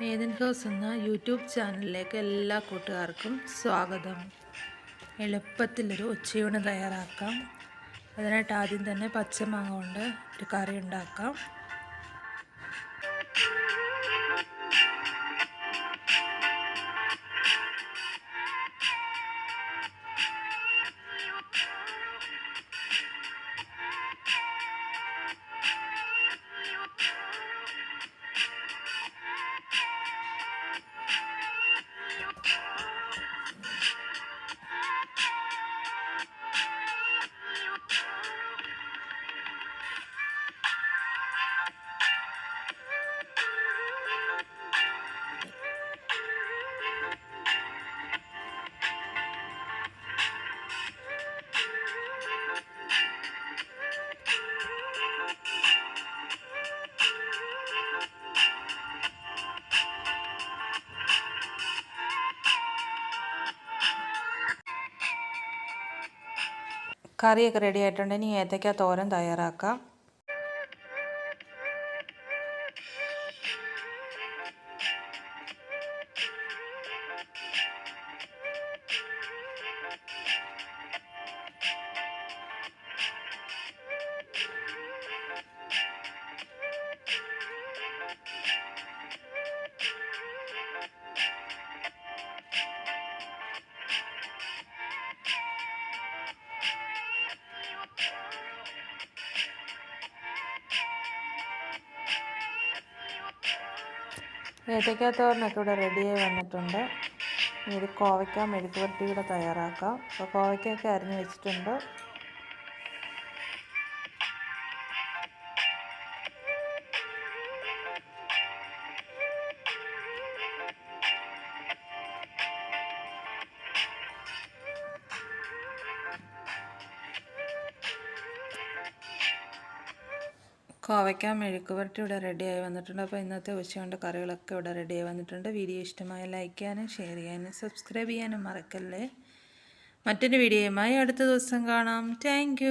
ഏതൻ house എന്ന YouTube ചാനലിലേക്ക് എല്ലാ കൂട്ടുകാർക്കും സ്വാഗതം. എളുപ്പത്തിലൊരു ഉച്ചയൂണ് തയ്യാറാക്കാം. അതിനായിട്ട് ആദ്യം തന്നെ പച്ചമാങ്ങ കൊണ്ട് ഒരു കറി ഉണ്ടാക്കാം. കറിയൊക്കെ റെഡി ആയിട്ടുണ്ട്. ഇനി ഏത്തയ്ക്ക തോരൻ തയ്യാറാക്കാം. ഏത്തയ്ക്ക തോരനൊക്കെ ഇവിടെ റെഡിയായി വന്നിട്ടുണ്ട്. ഇത് കോവയ്ക്ക മെഴുക്കുപുരട്ടി കൂടെ തയ്യാറാക്കാം. അപ്പോൾ കോവയ്ക്കൊക്കെ അരിഞ്ഞ് വെച്ചിട്ടുണ്ട്. കോവയ്ക്ക മെഴുക്ക് പുരട്ടി ഇവിടെ റെഡിയായി വന്നിട്ടുണ്ട്. അപ്പോൾ ഇന്നത്തെ ഉച്ചകൊണ്ട് കറികളൊക്കെ ഇവിടെ റെഡിയായി വന്നിട്ടുണ്ട്. വീഡിയോ ഇഷ്ടമായ ലൈക്ക് ചെയ്യാനും ഷെയർ ചെയ്യാനും സബ്സ്ക്രൈബ് ചെയ്യാനും മറക്കല്ലേ. മറ്റൊരു വീഡിയോയുമായി അടുത്ത ദിവസം കാണാം. താങ്ക്